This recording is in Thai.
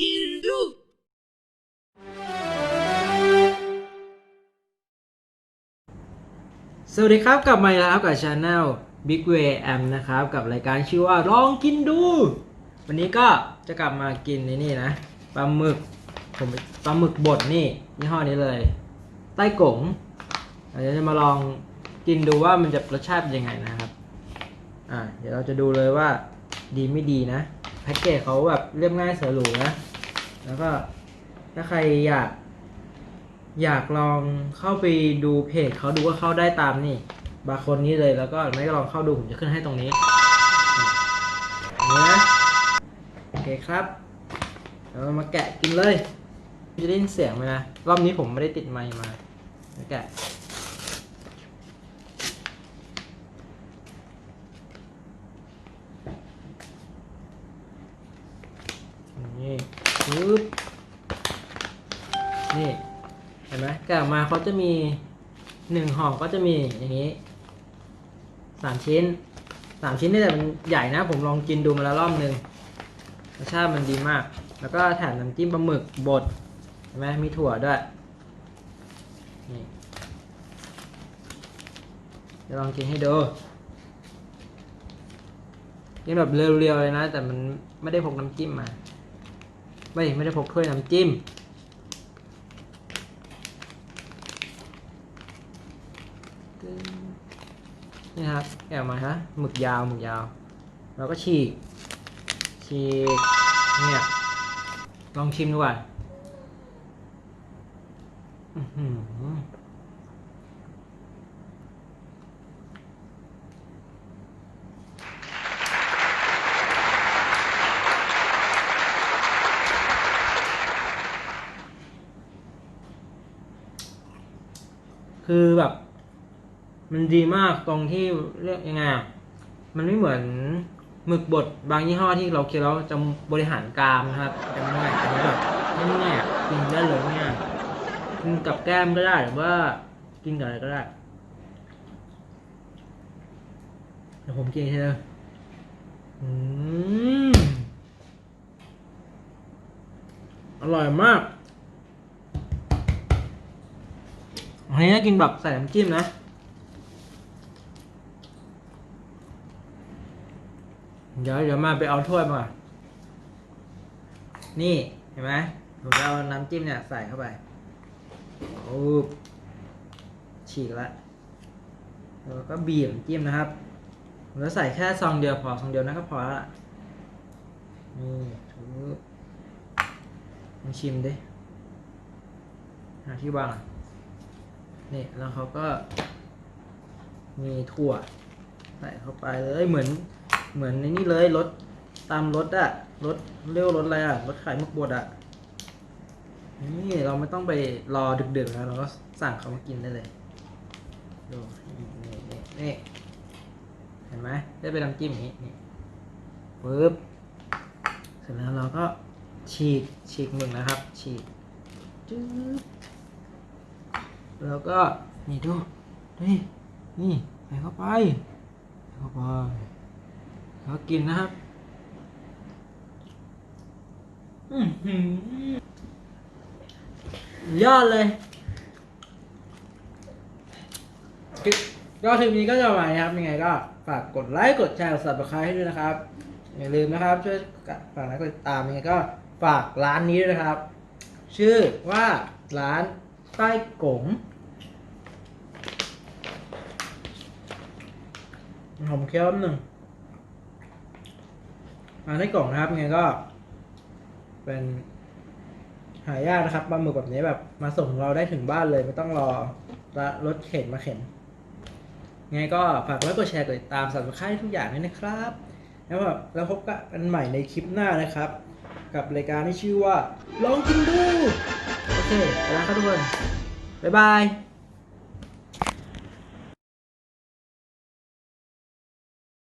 กินดูสวัสดีครับกลับมาแล้วกับกับช anel Big Way M นะครับกับรายการชื่อว่าลองกินดู วันนี้ก็จะกลับมากินในนี่นะปลาหมึกผมปลาหมึกบดนี่ยี่ห้อนี้เลย ใต้กงเดี๋ยวจะมาลองกินดูว่ามันจะรสชาติเป็นยังไงนะครับอ่าเดี๋ยวเราจะดูเลยว่าดีไม่ดีนะ แพ็กเกจเขาแบบเรียบง่ายเสือหรูนะ แล้วก็ถ้าใครอยาก อยากลองเข้าไปดูเพจเขาดูว่าเข้าได้ตามนี่ บาร์โคนนี้เลยแล้วก็ไม่ก็ลองเข้าดูผมจะขึ้นให้ตรงนี้นะโอเคครับเรามาแกะกินเลยจะได้ยินเสียงไหมนะรอบนี้ผมไม่ได้ติดไมค์มาแกะ นี่ ปึ๊บนี่เห็นไหมแกะออกมาเขาจะมีหนึ่งห่อก็จะมีอย่างนี้สามชิ้นสามชิ้นนี่แต่มันใหญ่นะ ผมลองกินดูมาแล้วรอบนึงรสชาติมันดีมาก แล้วก็แถมน้ำจิ้มปลาหมึกบดเห็นไหมมีถั่วด้วยนี่จะลองกินให้ดูกินแบบเรียวๆเลยนะ แต่มันไม่ได้พกน้ำจิ้มมา ไม่ไม่ได้พกถ้วยน้ำจิ้ม นี่ครับแกะอบมาฮะหมึกยาวหมึกยาว เราก็ฉีก ฉีก เนี่ย ลองชิมดูก่อน คือแบบ มันดีมากตรงที่เรียกยังไงอะมันไม่เหมือนหมึกบดบางยี่ห้อที่เราเคี้ยวแล้วจะบริหารกรามนะครับจะง่ายอันนี้แบบง่ายกินได้เลยง่ายกินกับแก้มก็ได้หรือว่ากินกับอะไรก็ได้เดี๋ยวผมกินทีเดียวอืมอร่อยมาก อั นนี้กินแบบใส่น้ำจิ้มนะ เดี๋ยวเดี๋ยวมาไปเอาถ้วยมา นี่เห็นไหมผมจะเอาน้ำจิ้มเนี่ยใส่เข้าไปโอ้ฉีกละแล้วก็บีบจิ้มนะครับผมจะใส่แค่ซองเดียวพอซองเดียวนะก็พอแล้วล่ะนี่ถูลองชิมดิหาที่วางอะ นี่แล้วเขาก็มีถั่วใส่เข้าไปเลยเหมือนเหมือนในนี่เลยรถตามรถอะรถเรียกว่รถอะไรอะรถขายมึกบดอะนี่เราไม่ต้องไปรอดึกๆนะเราก็สั่งเขามากินได้เลยดูนี่นี่นี่นี่เห็นไหมได้ไปนน้ำจิ้มอย่างนี้นี่ปึ๊บเสร็จแล้วเราก็ฉีกฉีกหมึกนะครับ ฉีกจึ๊บ แล้วก็นี่ดูนี่นี่ใส่เข้าไปใส่เข้าไปแล้วกินนะครับอื้อหือยอดเลยก็คลิปนี้ก็จะประมาครับยังไงก็ฝากกดไลค์กดแชร์กด subscribe ให้ด้วยนะครับ อย่าลืมนะครับ ช่วยฝากไลค์กดติดตามยังไงก็ฝากร้านนี้ด้วยนะครับ ชื่อว่าร้านใต้กง ผมเคี้ยวหนึ่งมาในกล่องนะครับไงก็ เป็นหายากนะครับปลาหมึกแบบนี้แบบ มาส่งเราได้ถึงบ้านเลยไม่ต้องรอรถเข็นมาเข็นไงก็ฝากไว้กดแชร์กดติดตามสับสไครทุกอย่างด้วยนะครับ แล้วแบบแล้วพบกันใหม่ในคลิปหน้านะครับ กับรายการที่ชื่อว่า ลองกินดู โอเคไปแล้วครับทุกคน บ๊ายบาย